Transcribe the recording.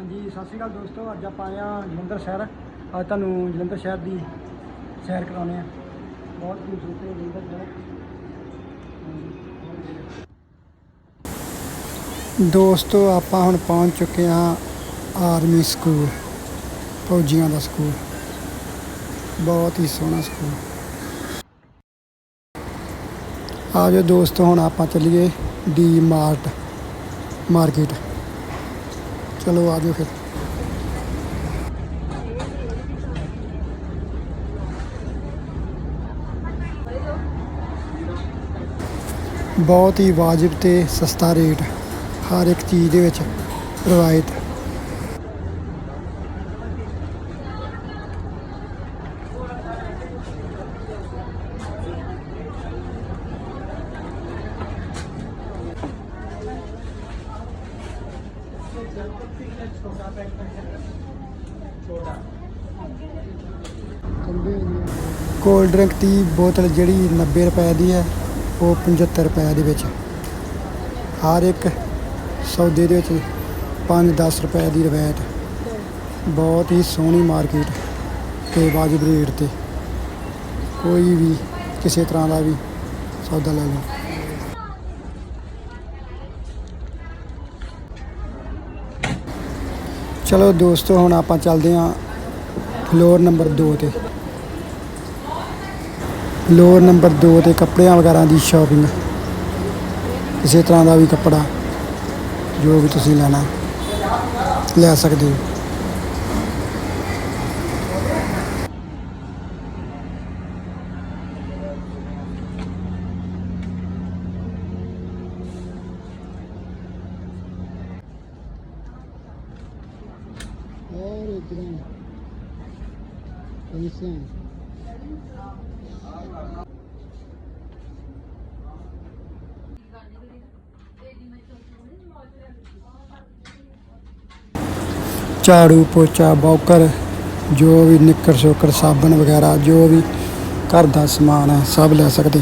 ਹਾਂਜੀ, ਸਤਿ ਸ਼੍ਰੀ ਅਕਾਲ ਦੋਸਤੋ। ਅੱਜ ਆਪਾਂ ਆਏ ਹਾਂ ਜਲੰਧਰ ਸ਼ਹਿਰ। ਅੱਜ ਤੁਹਾਨੂੰ ਜਲੰਧਰ ਸ਼ਹਿਰ ਦੀ ਸੈਰ ਕਰਾਉਣੇ ਆ। ਬਹੁਤ ਖੂਬਸੂਰਤ ਹੈ ਜਲੰਧਰ ਸ਼ਹਿਰ। ਦੋਸਤੋ, ਆਪਾਂ ਹੁਣ ਪਹੁੰਚ ਚੁੱਕੇ ਹਾਂ ਆਰਮੀ ਸਕੂਲ, ਫੌਜੀਆਂ ਦਾ ਸਕੂਲ। ਬਹੁਤ ਹੀ ਸੋਹਣਾ ਸਕੂਲ। ਆਜੋ ਦੋਸਤੋ, ਹੁਣ ਆਪਾਂ ਚੱਲੀਏ ਡੀ ਮਾਰਟ, ਮਾਰਕੀਟ। ਚਲੋ ਆ ਜਾਓ ਫਿਰ। ਬਹੁਤ ਹੀ ਵਾਜਿਬ ਤੇ ਸਸਤਾ ਰੇਟ ਹਰ ਇੱਕ ਚੀਜ਼ ਦੇ ਵਿੱਚ ਰਵਾਇਤ ਕੋਲਡ ਡਰਿੰਕ ਦੀ ਬੋਤਲ ਜਿਹੜੀ 90 ਰੁਪਏ ਦੀ ਹੈ, ਉਹ 75 ਰੁਪਏ ਦੇ ਵਿੱਚ। ਹਰ ਇੱਕ ਸੌਦੇ ਦੇ ਵਿੱਚ 5-10 ਰੁਪਏ ਦੀ ਰਵਾਇਤ। ਬਹੁਤ ਹੀ ਸੋਹਣੀ ਮਾਰਕੀਟ ਤੇ ਵਾਜਬ ਰੇਟ ਤੇ। ਕੋਈ ਵੀ ਕਿਸੇ ਤਰ੍ਹਾਂ ਦਾ ਵੀ ਸੌਦਾ ਲੈ ਲਓ। ਚਲੋ ਦੋਸਤੋ, ਹੁਣ ਆਪਾਂ ਚੱਲਦੇ ਹਾਂ ਫਲੋਰ ਨੰਬਰ 2 ਤੇ। ਫਲੋਰ ਨੰਬਰ 2 ਤੇ ਕੱਪੜਿਆਂ ਵਗੈਰਾ ਦੀ ਸ਼ਾਪਿੰਗ ਕਿਸੇ ਤਰ੍ਹਾਂ ਦਾ ਵੀ ਕੱਪੜਾ ਜੋ ਵੀ ਤੁਸੀਂ ਲੈਣਾ, ਲੈ ਸਕਦੇ ਹੋ। ਵੇਚਦੇ ਝਾੜੂ ਪੋਚਾ, ਬੌਕਰ, ਜੋ ਵੀ ਨਿੱਕਰ ਸ਼ੋਕਰ ਸਾਬਣ ਵਗੈਰਾ, ਜੋ ਵੀ ਘਰ ਦਾ ਸਮਾਨ ਹੈ, ਸਭ ਲੈ ਸਕਦੇ।